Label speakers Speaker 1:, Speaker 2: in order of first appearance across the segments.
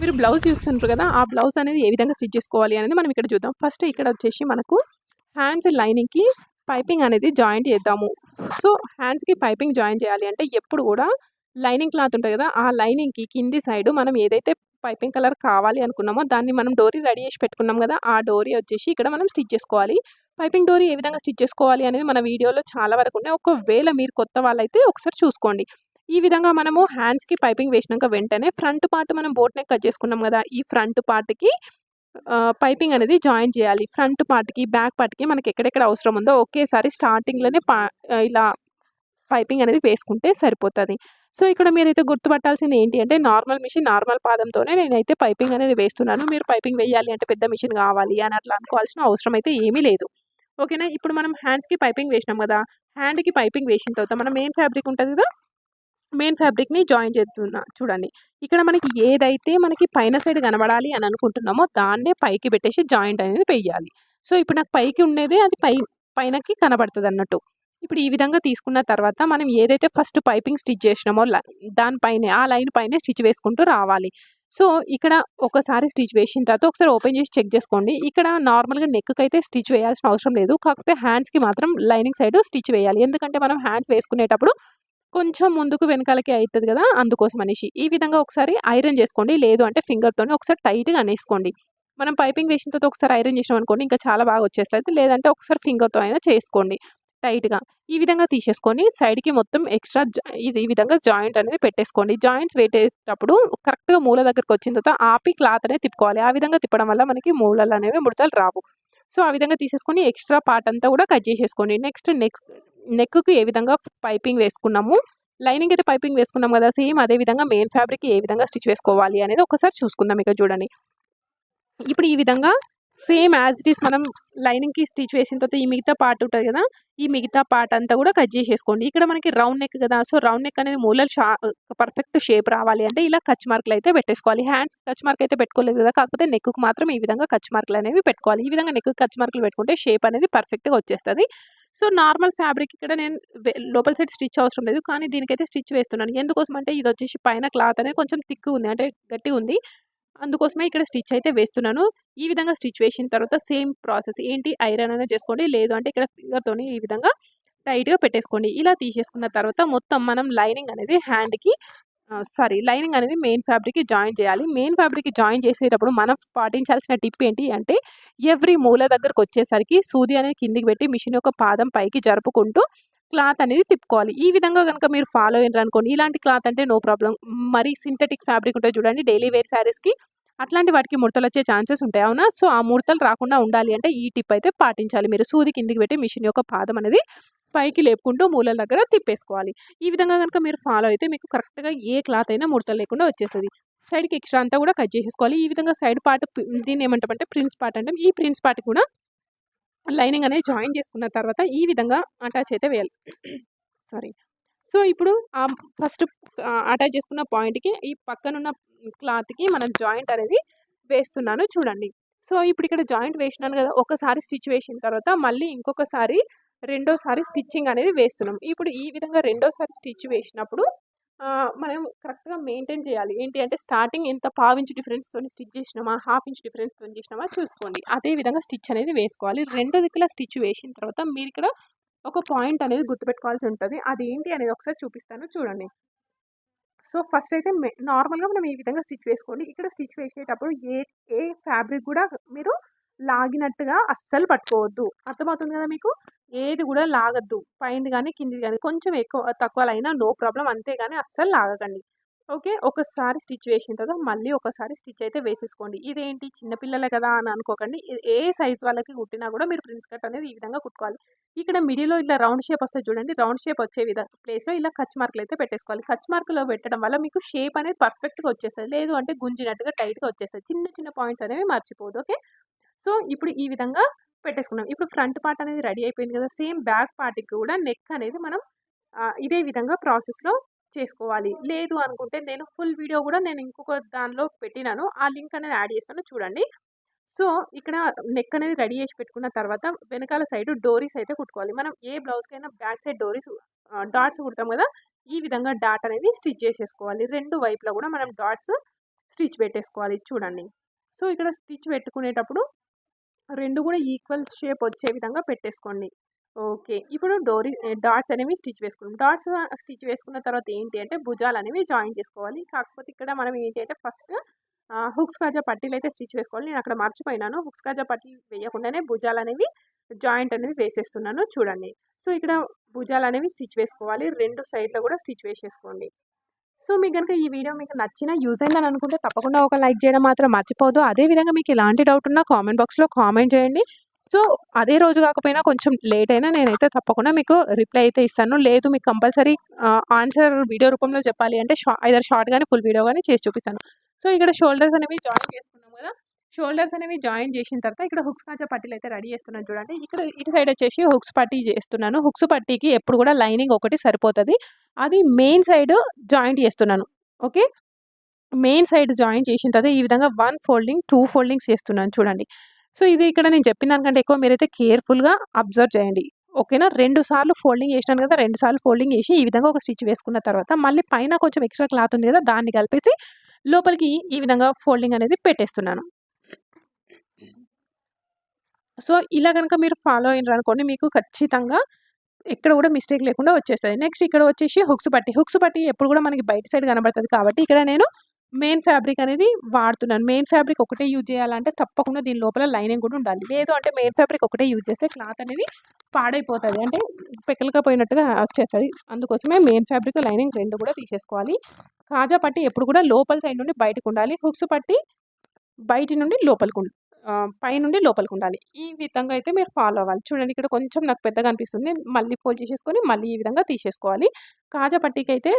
Speaker 1: మీరు బ్లౌజ్ చూస్తుంటారు కదా ఆ బ్లౌజ్ అనేది ఏ విధంగా స్టిచ్ చేసుకోవాలి అనేది మనం ఇక్కడ చూద్దాం. ఫస్ట్ ఇక్కడ వచ్చేసి మనకు హ్యాండ్స్ లైనింగ్కి పైపింగ్ అనేది జాయింట్ చేద్దాము. సో హ్యాండ్స్కి పైపింగ్ జాయిన్ చేయాలి అంటే ఎప్పుడు కూడా లైనింగ్ క్లాత్ ఉంటుంది కదా ఆ లైనింగ్కి కింది సైడ్ మనం ఏదైతే పైపింగ్ కలర్ కావాలి అనుకున్నామో దాన్ని మనం డోరీ రెడీ చేసి పెట్టుకున్నాం కదా ఆ డోరీ వచ్చేసి ఇక్కడ మనం స్టిచ్ చేసుకోవాలి. పైపింగ్ డోరీ ఏ విధంగా స్టిచ్ చేసుకోవాలి అనేది మన వీడియోలో చాలా వరకు ఉన్నాయి. ఒకవేళ మీరు కొత్త వాళ్ళైతే ఒకసారి చూసుకోండి. ఈ విధంగా మనము హ్యాండ్స్కి పైపింగ్ వేసినాక వెంటనే ఫ్రంట్ పార్ట్ మనం బోట్ నెక్ కట్ చేసుకున్నాం కదా ఈ ఫ్రంట్ పార్ట్కి పైపింగ్ అనేది జాయిన్ చేయాలి. ఫ్రంట్ పార్ట్కి బ్యాక్ పార్ట్కి మనకి ఎక్కడెక్కడ అవసరం ఉందో ఒకేసారి స్టార్టింగ్లోనే పా ఇలా పైపింగ్ అనేది వేసుకుంటే సరిపోతుంది. సో ఇక్కడ మీరైతే గుర్తుపట్టాల్సింది ఏంటి అంటే నార్మల్ మిషన్ నార్మల్ పాదంతోనే నేనైతే పైపింగ్ అనేది వేస్తున్నాను. మీరు పైపింగ్ వేయాలి అంటే పెద్ద మిషన్ కావాలి అని అట్లా అనుకోవాల్సిన అవసరం అయితే ఏమీ లేదు. ఓకేనా? ఇప్పుడు మనం హ్యాండ్స్కి పైపింగ్ వేసినాం కదా హ్యాండ్కి పైపింగ్ వేసిన తర్వాత మనం మెయిన్ ఫ్యాబ్రిక్ ఉంటుంది కదా? మెయిన్ ఫ్యాబ్రిక్ని జాయిన్ చేస్తున్నా చూడండి. ఇక్కడ మనకి ఏదైతే మనకి పైన సైడ్ కనబడాలి అని అనుకుంటున్నామో దాన్నే పైకి పెట్టేసి జాయింట్ అనేది వేయాలి సో ఇప్పుడు నాకు పైకి ఉండేది అది పై పైనకి కనబడుతుంది అన్నట్టు ఇప్పుడు ఈ విధంగా తీసుకున్న తర్వాత మనం ఏదైతే ఫస్ట్ పైపింగ్ స్టిచ్ చేసినామో దానిపైనే ఆ లైన్ పైనే స్టిచ్ వేసుకుంటూ రావాలి. సో ఇక్కడ ఒకసారి స్టిచ్ వేసిన తర్వాత ఒకసారి ఓపెన్ చేసి చెక్ చేసుకోండి. ఇక్కడ నార్మల్గా నెక్కి అయితే స్టిచ్ వేయాల్సిన అవసరం లేదు. కాకపోతే హ్యాండ్స్కి మాత్రం లైనింగ్ సైడ్ స్టిచ్ వేయాలి. ఎందుకంటే మనం హ్యాండ్స్ వేసుకునేటప్పుడు కొంచెం ముందుకు వెనకాలకి అవుతుంది కదా అందుకోసం అనేసి ఈ విధంగా ఒకసారి ఐరన్ చేసుకోండి. లేదు అంటే ఫింగర్తోనే ఒకసారి టైట్గా అనేసుకోండి. మనం పైపింగ్ వేసిన తర్వాత ఒకసారి ఐరన్ చేసినాం అనుకోండి ఇంకా చాలా బాగా వచ్చేస్తుంది. లేదంటే ఒకసారి ఫింగర్తో అయినా చేసుకోండి టైట్గా. ఈ విధంగా తీసేసుకొని సైడ్కి మొత్తం ఎక్స్ట్రా ఇది ఈ విధంగా జాయింట్ అనేది పెట్టేసుకోండి. జాయింట్స్ పెట్టేటప్పుడు కరెక్ట్గా మూల దగ్గరకు వచ్చిన తర్వాత ఆపి క్లాత్ అనేది తిప్పుకోవాలి. ఆ విధంగా తిప్పడం వల్ల మనకి మూలలు అనేవి ముడతలు రావు. సో ఆ విధంగా తీసేసుకొని ఎక్స్ట్రా పార్ట్ అంతా కూడా కట్ చేసేసుకోండి. నెక్స్ట్ నెక్స్ట్ నెక్కి ఏ విధంగా పైపింగ్ వేసుకున్నాము. లైనింగ్ అయితే పైపింగ్ వేసుకున్నాం కదా సేమ్ అదే విధంగా మెయిన్ ఫ్యాబ్రిక్ ఏ విధంగా స్టిచ్ వేసుకోవాలి అనేది ఒకసారి చూసుకుందాం ఇక చూడండి. ఇప్పుడు ఈ విధంగా సేమ్ యాజ్ ఇట్ ఈస్ మనం లైనింగ్కి స్టిచ్ వేసిన తర్వాత ఈ మిగతా పార్ట్ ఉంటుంది కదా ఈ మిగతా పార్ట్ అంతా కూడా కట్ చేసేసుకోండి. ఇక్కడ మనకి రౌండ్ నెక్ కదా సో రౌండ్ నెక్ అనేది మూలలు షా పర్ఫెక్ట్ షేప్ రావాలి అంటే ఇలా కచ్ మార్కులు అయితే పెట్టేసుకోవాలి. హ్యాండ్స్ కచ్ మార్క్ అయితే పెట్టుకోలేదు కదా కాకపోతే నెక్కు మాత్రం ఈ విధంగా కచ్ మార్కులు అనేవి పెట్టుకోవాలి. ఈ విధంగా నెక్ కచ్ మార్కులు పెట్టుకుంటే షేప్ అనేది పర్ఫెక్ట్గా వచ్చేస్తుంది. సో నార్మల్ ఫ్యాబ్రిక్ ఇక్కడ నేను లోపల సైడ్ స్టిచ్ అవసరం లేదు. కానీ దీనికైతే స్టిచ్ వేస్తున్నాను. ఎందుకోసం అంటే ఇది వచ్చేసి పైన క్లాత్ అనేది కొంచెం థిక్ ఉంది. అంటే గట్టి ఉంది. అందుకోసమే ఇక్కడ స్టిచ్ అయితే వేస్తున్నాను. ఈ విధంగా స్టిచ్ వేసిన తర్వాత సేమ్ ప్రాసెస్. ఏంటి? ఐరన్ అనేది చేసుకోండి. లేదు అంటే ఇక్కడ ఫింగర్తోని ఈ విధంగా టైట్గా పెట్టేసుకోండి. ఇలా తీసేసుకున్న తర్వాత మొత్తం మనం లైనింగ్ అనేది హ్యాండ్కి సారీ లైనింగ్ అనేది మెయిన్ ఫ్యాబ్రిక్కి జాయిన్ చేయాలి. మెయిన్ ఫ్యాబ్రిక్కి జాయిన్ చేసేటప్పుడు మనం పాటించాల్సిన టిప్ ఏంటి అంటే ఎవ్రీ మూల దగ్గరకు వచ్చేసరికి సూది అనేది కిందికి పెట్టి మిషన్ యొక్క పాదం పైకి జరుపుకుంటూ క్లాత్ అనేది తిప్పుకోవాలి. ఈ విధంగా కనుక మీరు ఫాలో అయినారు అనుకోండి ఇలాంటి క్లాత్ అంటే నో ప్రాబ్లం మరి సింథటిక్ ఫ్యాబ్రిక్ ఉంటుంది చూడండి డైలీ వేర్ శారీస్కి అట్లాంటి వాటికి ముడతలు వచ్చే ఛాన్సెస్ ఉంటాయి అవునా? సో ఆ ముడతలు రాకుండా ఉండాలి అంటే ఈ టిప్ అయితే పాటించాలి. మీరు సూది కిందికి పెట్టి మిషన్ యొక్క పాదం అనేది పైకి లేపుకుంటూ మూలల దగ్గర తిప్పేసుకోవాలి. ఈ విధంగా కనుక మీరు ఫాలో అయితే మీకు కరెక్ట్గా ఏ క్లాత్ అయినా ముడతలు లేకుండా వచ్చేస్తుంది. సైడ్కి ఎక్స్ట్రా అంతా కూడా కట్ చేసేసుకోవాలి. ఈ విధంగా సైడ్ పార్ట్ దీన్ని ఏమంటామంటే ప్రిన్స్ పార్ట్ అంటే. ఈ ప్రిన్స్ పార్ట్ కూడా లైనింగ్ అనేది జాయిన్ చేసుకున్న తర్వాత ఈ విధంగా అటాచ్ అయితే వేయాలి. సారీ. సో ఇప్పుడు ఆ ఫస్ట్ అటాచ్ చేసుకున్న పాయింట్కి ఈ పక్కనున్న క్లాత్కి మనం జాయింట్ అనేది వేస్తున్నాను చూడండి. సో ఇప్పుడు ఇక్కడ జాయింట్ వేసినాను కదా ఒకసారి స్టిచ్ వేసిన తర్వాత మళ్ళీ ఇంకొకసారి రెండోసారి స్టిచ్చింగ్ అనేది వేస్తున్నాం. ఇప్పుడు ఈ విధంగా రెండోసారి స్టిచ్ వేసినప్పుడు మనం కరెక్ట్గా మెయింటైన్ చేయాలి. ఏంటి అంటే స్టార్టింగ్ ఎంత పావు ఇంచ్ డిఫరెన్స్తో స్టిచ్ చేసినామా హాఫ్ ఇంచ్ డిఫరెన్స్తో చేసినామా చూసుకోండి. అదే విధంగా స్టిచ్ అనేది వేసుకోవాలి. రెండు దిక్కుల స్టిచ్ వేసిన తర్వాత మీరు ఇక్కడ ఒక పాయింట్ అనేది గుర్తుపెట్టుకోవాల్సి ఉంటుంది. అది ఏంటి అనేది ఒకసారి చూపిస్తాను. చూడండి. సో ఫస్ట్ అయితే నార్మల్గా మనం ఈ విధంగా స్టిచ్ వేసుకోండి. ఇక్కడ స్టిచ్ వేసేటప్పుడు ఏ ఏ ఫ్యాబ్రిక్ కూడా మీరు లాగినట్టుగా అస్సలు పట్టుకోవద్దు. అర్థమవుతుంది కదా మీకు? ఏది కూడా లాగద్దు. పైన కానీ కింది కానీ కొంచెం ఎక్కువ తక్కువ అయినా నో ప్రాబ్లం. అంతేగాని అస్సలు లాగకండి. ఓకే? ఒకసారి స్టిచ్ వేసిన తర్వాత మళ్ళీ ఒకసారి స్టిచ్ అయితే వేసేసుకోండి. ఇదేంటి? చిన్నపిల్లలే కదా అని అనుకోకండి. ఏ సైజ్ వాళ్ళకి కుట్టినా కూడా మీరు ప్రిన్స్ కట్ అనేది ఈ విధంగా కుట్టుకోవాలి. ఇక్కడ మిడిలో ఇట్లా రౌండ్ షేప్ వస్తే చూడండి. రౌండ్ షేప్ వచ్చే విధంగా ప్లేస్లో ఇలా కచ్ మార్కులు అయితే పెట్టేసుకోవాలి. కచ్ మార్కులో పెట్టడం వల్ల మీకు షేప్ అనేది పర్ఫెక్ట్గా వచ్చేస్తుంది. లేదు అంటే గుంజినట్టుగా టైట్గా వచ్చేస్తుంది. చిన్న చిన్న పాయింట్స్ అనేవి మర్చిపోదు ఓకే? సో ఇప్పుడు ఈ విధంగా పెట్టేసుకున్నాం. ఇప్పుడు ఫ్రంట్ పార్ట్ అనేది రెడీ అయిపోయింది కదా సేమ్ బ్యాక్ పార్ట్కి కూడా నెక్ అనేది మనం ఇదే విధంగా ప్రాసెస్లో చేసుకోవాలి. లేదు అనుకుంటే నేను ఫుల్ వీడియో కూడా నేను ఇంకొక దానిలో పెట్టినాను. ఆ లింక్ అనేది యాడ్ చేస్తాను చూడండి. సో ఇక్కడ నెక్ అనేది రెడీ చేసి పెట్టుకున్న తర్వాత వెనకాల సైడ్ డోరీస్ అయితే కుట్టుకోవాలి. మనం ఏ బ్లౌజ్కైనా బ్యాక్ సైడ్ డోరీస్ డాట్స్ కుడతాం కదా ఈ విధంగా డాట్ అనేది స్టిచ్ చేసేసుకోవాలి. రెండు వైపులా కూడా మనం డాట్స్ స్టిచ్ పెట్టేసుకోవాలి చూడండి. సో ఇక్కడ స్టిచ్ పెట్టుకునేటప్పుడు రెండు కూడా ఈక్వల్ షేప్ వచ్చే విధంగా పెట్టేసుకోండి. ఓకే. ఇప్పుడు డోరీ డాట్స్ అనేవి స్టిచ్ వేసుకున్నాం డాట్స్ స్టిచ్ వేసుకున్న తర్వాత ఏంటి అంటే భుజాలు అనేవి జాయిన్ చేసుకోవాలి. కాకపోతే ఇక్కడ మనం ఏంటి అంటే ఫస్ట్ హుక్స్ కాజా పట్టీలు అయితే స్టిచ్ వేసుకోవాలి. నేను అక్కడ మర్చిపోయినాను. హుక్స్ కాజా పట్టీ వేయకుండానే భుజాలు అనేవి జాయింట్ అనేవి వేసేస్తున్నాను. చూడండి. సో ఇక్కడ భుజాలు అనేవి స్టిచ్ వేసుకోవాలి. రెండు సైడ్లో కూడా స్టిచ్ వేసేసుకోండి. సో మీకు కనుక ఈ వీడియో మీకు నచ్చిన యూజ్ అయిందని అనుకుంటే తప్పకుండా ఒక లైక్ చేయడం మాత్రం మర్చిపోదు అదేవిధంగా మీకు ఎలాంటి డౌట్ ఉన్నా కామెంట్ బాక్స్లో కామెంట్ చేయండి. సో అదే రోజు కాకపోయినా కొంచెం లేట్ అయినా నేనైతే తప్పకుండా మీకు రిప్లై అయితే ఇస్తాను. లేదు మీకు కంపల్సరీ ఆన్సర్ వీడియో రూపంలో చెప్పాలి అంటే షా ఐదర్ షార్ట్ కానీ ఫుల్ వీడియో కానీ చేసి చూపిస్తాను. సో ఇక్కడ షోల్డర్స్ అనేవి జాయిన్ చేసుకున్నాం కదా షోల్డర్స్ అనేవి జాయిన్ చేసిన తర్వాత ఇక్కడ హుక్స్ కాచా పట్టీలు అయితే రెడీ చేస్తున్నాను చూడండి. ఇక్కడ ఇటు సైడ్ వచ్చేసి హుక్స్ పట్టీ చేస్తున్నాను. హుక్స్ పట్టీకి ఎప్పుడు కూడా లైనింగ్ ఒకటి సరిపోతుంది. అది మెయిన్ సైడ్ జాయింట్ చేస్తున్నాను. ఓకే? మెయిన్ సైడ్ జాయిన్ చేసిన తర్వాత ఈ విధంగా వన్ ఫోల్డింగ్ టూ ఫోల్డింగ్స్ చేస్తున్నాను చూడండి. సో ఇది ఇక్కడ నేను చెప్పిన దానికంటే ఎక్కువ మీరైతే కేర్ఫుల్గా అబ్జర్వ్ చేయండి. ఓకేనా? రెండు సార్లు ఫోల్డింగ్ చేసినాను కదా రెండు సార్లు ఫోల్డింగ్ చేసి ఈ విధంగా ఒక స్టిచ్ వేసుకున్న తర్వాత మళ్ళీ పైన కొంచెం ఎక్స్ట్రా క్లాత్ ఉంది కదా దాన్ని కలిపేసి లోపలికి ఈ విధంగా ఫోల్డింగ్ అనేది పెట్టేస్తున్నాను. సో ఇలా కనుక మీరు ఫాలో అయినారు అనుకోండి మీకు ఖచ్చితంగా ఎక్కడ కూడా మిస్టేక్ లేకుండా వచ్చేస్తుంది. నెక్స్ట్ ఇక్కడ వచ్చేసి హుక్స్ పట్టి. హుక్స్ పట్టి ఎప్పుడు కూడా మనకి బయట సైడ్ కనబడుతుంది కాబట్టి ఇక్కడ నేను మెయిన్ ఫ్యాబ్రిక్ అనేది వాడుతున్నాను. మెయిన్ ఫ్యాబ్రిక్ ఒకటే యూజ్ చేయాలంటే తప్పకుండా దీని లోపల లైనింగ్ కూడా ఉండాలి. లేదు అంటే మెయిన్ ఫ్యాబ్రిక్ ఒకటే యూజ్ చేస్తే క్లాత్ అనేది పాడైపోతుంది. అంటే పెక్కలుగా పోయినట్టుగా వచ్చేస్తుంది. అందుకోసమే మెయిన్ ఫ్యాబ్రిక్ లైనింగ్ రెండు కూడా తీసేసుకోవాలి. కాజా పట్టి ఎప్పుడు కూడా లోపల సైడ్ నుండి బయటకు ఉండాలి. హుక్స్ పట్టి బయట నుండి లోపలికి పైనుండి లోపలికి ఉండాలి ఈ విధంగా అయితే మీరు ఫాలో అవ్వాలి. చూడండి ఇక్కడ కొంచెం నాకు పెద్దగా అనిపిస్తుంది. మళ్ళీ ఫోల్డ్ చేసేసుకొని మళ్ళీ ఈ విధంగా తీసేసుకోవాలి. కాజా పట్టీకి అయితే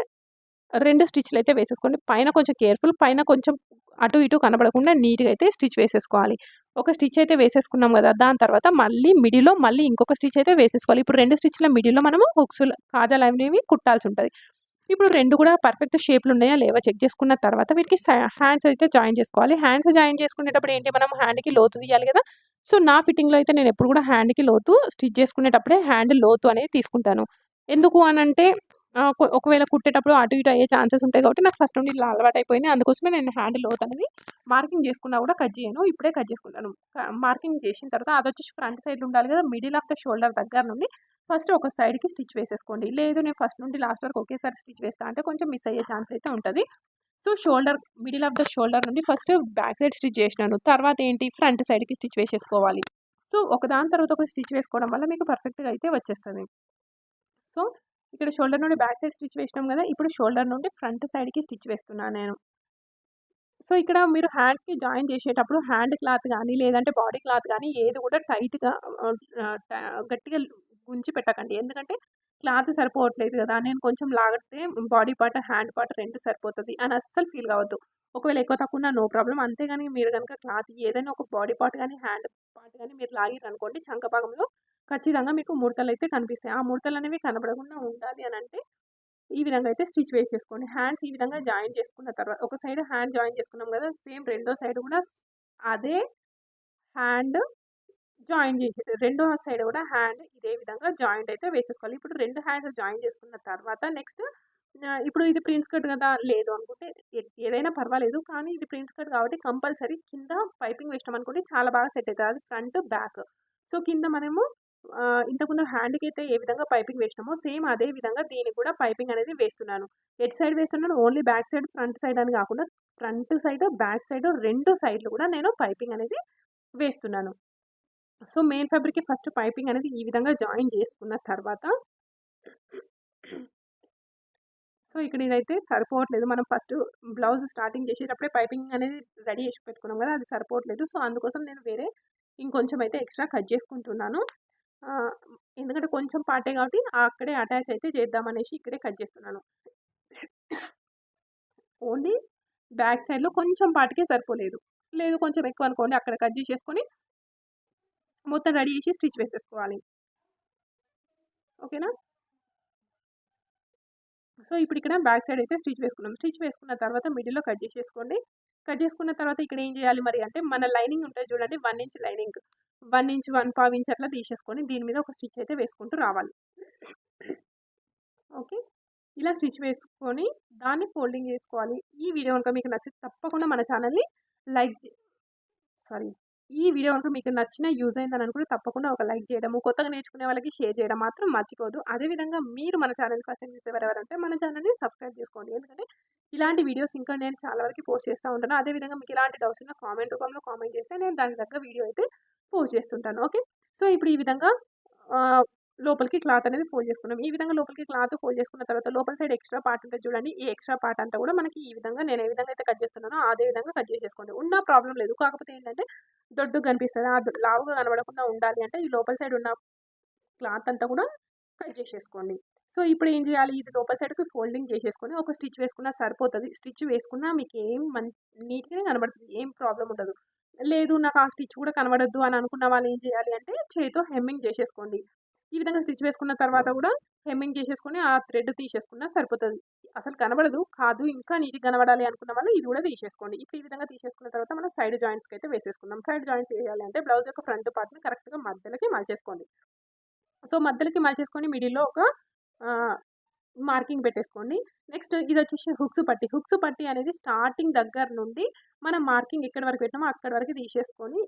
Speaker 1: రెండు స్టిచ్లు అయితే వేసేసుకోండి. పైన కొంచెం కేర్ఫుల్ పైన కొంచెం అటు ఇటు కనబడకుండా నీట్గా అయితే స్టిచ్ వేసేసుకోవాలి. ఒక స్టిచ్ అయితే వేసేసుకున్నాం కదా దాని తర్వాత మళ్ళీ మిడిలో మళ్ళీ ఇంకొక స్టిచ్ అయితే వేసేసుకోవాలి. ఇప్పుడు రెండు స్టిచ్ల మిడిలో మనము హుక్స్ కాజాలు అనేవి కుట్టాల్సి ఉంటుంది. ఇప్పుడు రెండు కూడా పర్ఫెక్ట్ షేప్లు ఉన్నాయా లేవా? చెక్ చేసుకున్న తర్వాత వీటికి హ్యాండ్స్ అయితే జాయిన్ చేసుకోవాలి. హ్యాండ్స్ జాయిన్ చేసుకునేటప్పుడు ఏంటి? మనం హ్యాండ్కి లోతు తీయాలి కదా. సో నా ఫిట్టింగ్లో అయితే నేను ఎప్పుడు కూడా హ్యాండ్కి లోతు స్టిచ్ చేసుకునేటప్పుడే హ్యాండ్ లోతు అనేది తీసుకుంటాను. ఎందుకు అని అంటే ఒకవేళ కుట్టేటప్పుడు అటు ఇటు అయ్యే ఛాన్సెస్ ఉంటాయి కాబట్టి నాకు ఫస్ట్ నుండి ఇలా అలవాటు అయిపోయింది అందుకోసమే నేను హ్యాండిల్ అవుతానని మార్కింగ్ చేసుకున్నా కూడా కట్ చేయను. ఇప్పుడే కట్ చేసుకుంటాను మార్కింగ్ చేసిన తర్వాత అది వచ్చేసి ఫ్రంట్ సైడ్ ఉండాలి కదా మిడిల్ ఆఫ్ ద షోల్డర్ దగ్గర నుండి ఫస్ట్ ఒక సైడ్కి స్టిచ్ వేసేసుకోండి. లేదు నేను ఫస్ట్ నుండి లాస్ట్ వరకు ఒకేసారి స్టిచ్ వేస్తా అంటే కొంచెం మిస్ అయ్యే ఛాన్స్ అయితే ఉంటుంది. So shoulder middle of the shoulder నుండి ఫస్ట్ బ్యాక్ సైడ్ స్టిచ్ చేసినాను. తర్వాత ఏంటి? ఫ్రంట్ సైడ్కి స్టిచ్ వేసేసుకోవాలి. సో ఒక దాని తర్వాత ఒక స్టిచ్ వేసుకోవడం వల్ల మీకు పర్ఫెక్ట్గా అయితే వచ్చేస్తుంది. సో ఇక్కడ షోల్డర్ నుండి బ్యాక్ సైడ్ స్టిచ్ వేసినాం కదా ఇప్పుడు షోల్డర్ నుండి ఫ్రంట్ సైడ్కి స్టిచ్ వేస్తున్నాను నేను. సో ఇక్కడ మీరు హ్యాండ్స్కి జాయిన్ చేసేటప్పుడు హ్యాండ్ క్లాత్ కానీ లేదంటే బాడీ క్లాత్ కానీ ఏది కూడా టైట్గా గట్టిగా గుంచి పెట్టకండి. ఎందుకంటే క్లాత్ సరిపోవట్లేదు కదా నేను కొంచెం లాగితే బాడీ పార్ట్ హ్యాండ్ పార్ట్ రెండు సరిపోతుంది అని అస్సలు ఫీల్ కావద్దు. ఒకవేళ ఎక్కువ తక్కువ నో ప్రాబ్లం అంతేగాని మీరు కనుక క్లాత్ ఏదైనా ఒక బాడీ పార్ట్ కానీ హ్యాండ్ పార్ట్ కానీ మీరు లాగిరనుకోండి చంక భాగంలో ఖచ్చితంగా మీకు ముడతలు అయితే కనిపిస్తాయి. ఆ ముడతలు అనేవి కనబడకుండా ఉండాలి అని అంటే ఈ విధంగా అయితే స్టిచ్ వేసేసుకోండి. హ్యాండ్స్ ఈ విధంగా జాయిన్ చేసుకున్న తర్వాత ఒక సైడ్ హ్యాండ్ జాయిన్ చేసుకున్నాం కదా సేమ్ రెండో సైడ్ కూడా అదే హ్యాండ్ జాయిన్ చేసి రెండో సైడ్ కూడా హ్యాండ్ ఇదే విధంగా జాయింట్ అయితే వేసేసుకోవాలి. ఇప్పుడు రెండు హ్యాండ్స్ జాయిన్ చేసుకున్న తర్వాత నెక్స్ట్ ఇప్పుడు ఇది ప్రిన్స్ కట్ కదా లేదు అనుకుంటే ఏదైనా పర్వాలేదు. కానీ ఇది ప్రిన్స్ కట్ కాబట్టి కంపల్సరీ కింద పైపింగ్ వేసినాం అనుకుంటే చాలా బాగా సెట్ అవుతుంది. అది ఫ్రంట్ బ్యాక్. సో కింద మనము ఇంతకుముందు హ్యాండ్కి అయితే ఏ విధంగా పైపింగ్ వేసినామో సేమ్ అదే విధంగా దీనికి కూడా పైపింగ్ అనేది వేస్తున్నాను. ఎట్ సైడ్ వేస్తున్నాను only back side front side అని కాకుండా ఫ్రంట్ సైడ్ బ్యాక్ సైడ్ రెండు సైడ్లు కూడా నేను పైపింగ్ అనేది వేస్తున్నాను. సో మెయిన్ ఫ్యాబ్రిక్కి ఫస్ట్ పైపింగ్ అనేది ఈ విధంగా జాయిన్ చేసుకున్న తర్వాత సో ఇక్కడ ఇదైతే సరిపోవట్లేదు. మనం ఫస్ట్ బ్లౌజ్ స్టార్టింగ్ చేసేటప్పుడే పైపింగ్ అనేది రెడీ చేసి పెట్టుకున్నాం కదా అది సరిపోవట్లేదు. సో అందుకోసం నేను వేరే ఇంకొంచెం అయితే ఎక్స్ట్రా కట్ చేసుకుంటున్నాను. ఎందుకంటే కొంచెం పాటే కాబట్టి అక్కడే అటాచ్ అయితే చేద్దామనేసి ఇక్కడే కట్ చేస్తున్నాను. ఓన్లీ బ్యాక్ సైడ్లో కొంచెం పాటికే సరిపోలేదు. లేదు కొంచెం ఎక్కువ అనుకోండి అక్కడ కట్ చేసేసుకొని మొత్తం రెడీ చేసి స్టిచ్ వేసేసుకోవాలి. ఓకేనా? సో ఇప్పుడు ఇక్కడ బ్యాక్ సైడ్ అయితే స్టిచ్ వేసుకున్నాం. స్టిచ్ వేసుకున్న తర్వాత మిడిల్లో కట్ చేసేసుకోండి. కట్ చేసుకున్న తర్వాత ఇక్కడ ఏం చేయాలి మరి అంటే మన లైనింగ్ ఉంటుంది చూడండి one inch lining. One inch one పావు ఇంచ్ అట్లా తీసేసుకొని దీని మీద ఒక స్టిచ్ అయితే వేసుకుంటూ రావాలి. ఓకే? ఇలా స్టిచ్ వేసుకొని దాన్ని ఫోల్డింగ్ చేసుకోవాలి. ఈ వీడియో కనుక మీకు నచ్చితే తప్పకుండా మన ఛానల్ని లైక్ సారీ ఈ వీడియో కనుక మీకు నచ్చిన యూజ్ అయిందని అనుకుంటే తప్పకుండా ఒక లైక్ చేయడము కొత్తగా నేర్చుకునే వాళ్ళకి షేర్ చేయడం మాత్రం మర్చిపోదు. అదేవిధంగా మీరు మన ఛానల్ ఫస్ట్ టైం చూసేవారు ఎవరంటే మన ఛానల్ని సబ్స్క్రైబ్ చేసుకోండి. ఎందుకంటే ఇలాంటి వీడియోస్ ఇంకా నేను చాలా వరకు పోస్ట్ చేస్తూ ఉంటాను. అదేవిధంగా మీకు ఇలాంటి డౌట్స్ ఉన్న కామెంట్ రూపంలో కామెంట్ చేస్తే నేను దాని తగ్గ వీడియో అయితే పోస్ట్ చేస్తుంటాను. ఓకే? సో ఇప్పుడు ఈ విధంగా లోపలికి క్లాత్ అనేది ఫోల్డ్ చేసుకున్నాం. ఈ విధంగా లోపలికి క్లాత్ ఫోల్డ్ చేసుకున్న తర్వాత లోపల సైడ్ ఎక్స్ట్రా పార్ట్ ఉంటుంది చూడండి. ఈ ఎక్స్ట్రా పార్ట్ అంతా కూడా మనకి ఈ విధంగా నేను ఏ విధంగా అయితే కట్ చేస్తున్నానో అదే విధంగా కట్ చేసేసుకోండి. ఉన్న ప్రాబ్లం లేదు. కాకపోతే ఏంటంటే దొడ్డు కనిపిస్తుంది. ఆ లావుగా కనబడకుండా ఉండాలి అంటే ఈ లోపల సైడ్ ఉన్న క్లాత్ అంతా కూడా కట్ చేసేసుకోండి. సో ఇప్పుడు ఏం చేయాలి? ఇది లోపల సైడ్కి ఫోల్డింగ్ చేసేసుకొని ఒక స్టిచ్ వేసుకున్నా సరిపోతుంది. స్టిచ్ వేసుకున్నా మీకు ఏం మన్ నీట్గానే కనబడుతుంది. ఏం ప్రాబ్లం ఉండదు. లేదు నాకు ఆ స్టిచ్ కూడా కనబడద్దు అని అనుకున్న వాళ్ళు ఏం చేయాలి అంటే చేతితో హెమ్మింగ్ చేసేసుకోండి. ఈ విధంగా స్టిచ్ వేసుకున్న తర్వాత కూడా హెమ్మింగ్ చేసేసుకుని ఆ థ్రెడ్ తీసేసుకున్నా సరిపోతుంది. అసలు కనబడదు కాదు ఇంకా నీటికి కనబడాలి అనుకున్న వాళ్ళు ఇది కూడా తీసేసుకోండి. ఇప్పుడు ఈ విధంగా తీసేసుకున్న తర్వాత మనం సైడ్ జాయింట్స్కి అయితే వేసేసుకుందాం. సైడ్ జాయింట్స్ వేయాలి అంటే బ్లౌజ్ యొక్క ఫ్రంట్ పార్ట్ని కరెక్ట్గా మధ్యలోకి మలిచేసుకోండి. సో మధ్యలోకి మలిచేసుకొని మిడిల్లో ఒక మార్కింగ్ పెట్టేసుకోండి. నెక్స్ట్ ఇది వచ్చేసి హుక్స్ పట్టి. హుక్స్ పట్టి అనేది స్టార్టింగ్ దగ్గర నుండి మనం మార్కింగ్ ఎక్కడి వరకు పెట్టామో అక్కడి వరకు తీసేసుకొని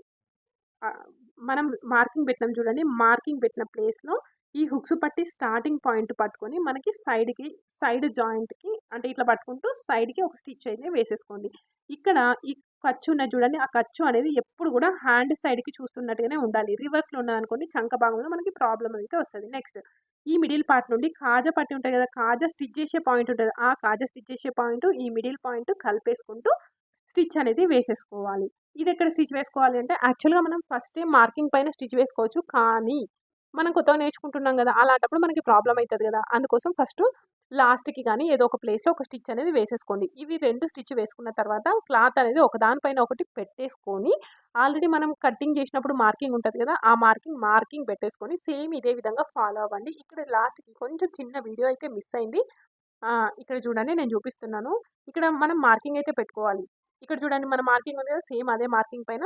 Speaker 1: మనం మార్కింగ్ పెట్టినాం చూడండి మార్కింగ్ పెట్టిన ప్లేస్లో ఈ హుక్స్ పట్టి స్టార్టింగ్ పాయింట్ పట్టుకొని మనకి సైడ్కి సైడ్ జాయింట్కి అంటే ఇట్లా పట్టుకుంటూ సైడ్కి ఒక స్టిచ్ అయితే వేసేసుకోండి. ఇక్కడ ఈ ఖర్చు ఉన్నది చూడండి ఆ ఖర్చు అనేది ఎప్పుడు కూడా హ్యాండ్ సైడ్కి చూస్తున్నట్టుగానే ఉండాలి. రివర్స్లో ఉన్నదనుకోండి చంక భాగంలో మనకి ప్రాబ్లం అయితే వస్తుంది. నెక్స్ట్ ఈ మిడిల్ పార్ట్ నుండి కాజా పట్టి ఉంటుంది కదా కాజా స్టిచ్ చేసే పాయింట్ ఉంటుంది. ఆ కాజా స్టిచ్ చేసే పాయింట్ ఈ మిడిల్ పాయింట్ కలిపేసుకుంటూ స్టిచ్ అనేది వేసేసుకోవాలి. ఇది ఎక్కడ స్టిచ్ వేసుకోవాలి అంటే యాక్చువల్గా మనం ఫస్ట్ మార్కింగ్ పైన స్టిచ్ వేసుకోవచ్చు. కానీ మనం కొత్తగా నేర్చుకుంటున్నాం కదా అలాంటప్పుడు మనకి ప్రాబ్లం అవుతుంది కదా. అందుకోసం ఫస్ట్ లాస్ట్కి కానీ ఏదో ఒక ప్లేస్లో ఒక స్టిచ్ అనేది వేసేసుకోండి. ఇవి రెండు స్టిచ్ వేసుకున్న తర్వాత క్లాత్ అనేది ఒక దానిపైన ఒకటి పెట్టేసుకొని ఆల్రెడీ మనం కటింగ్ చేసినప్పుడు మార్కింగ్ ఉంటుంది కదా ఆ మార్కింగ్ మార్కింగ్ పెట్టేసుకొని సేమ్ ఇదే విధంగా ఫాలో అవ్వండి. ఇక్కడ లాస్ట్కి కొంచెం చిన్న వీడియో అయితే మిస్ అయింది. ఇక్కడ చూడండి నేను చూపిస్తున్నాను. ఇక్కడ మనం మార్కింగ్ అయితే పెట్టుకోవాలి. ఇక్కడ చూడండి మన మార్కింగ్ ఉంది కదా సేమ్ అదే మార్కింగ్ పైన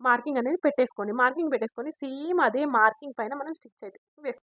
Speaker 1: మార్కింగ్ అనేది పెట్టేసుకోండి. మార్కింగ్ పెట్టేసుకొని సేమ్ అదే మార్కింగ్ పైన మనం స్టిచ్ అయితే వేసుకోండి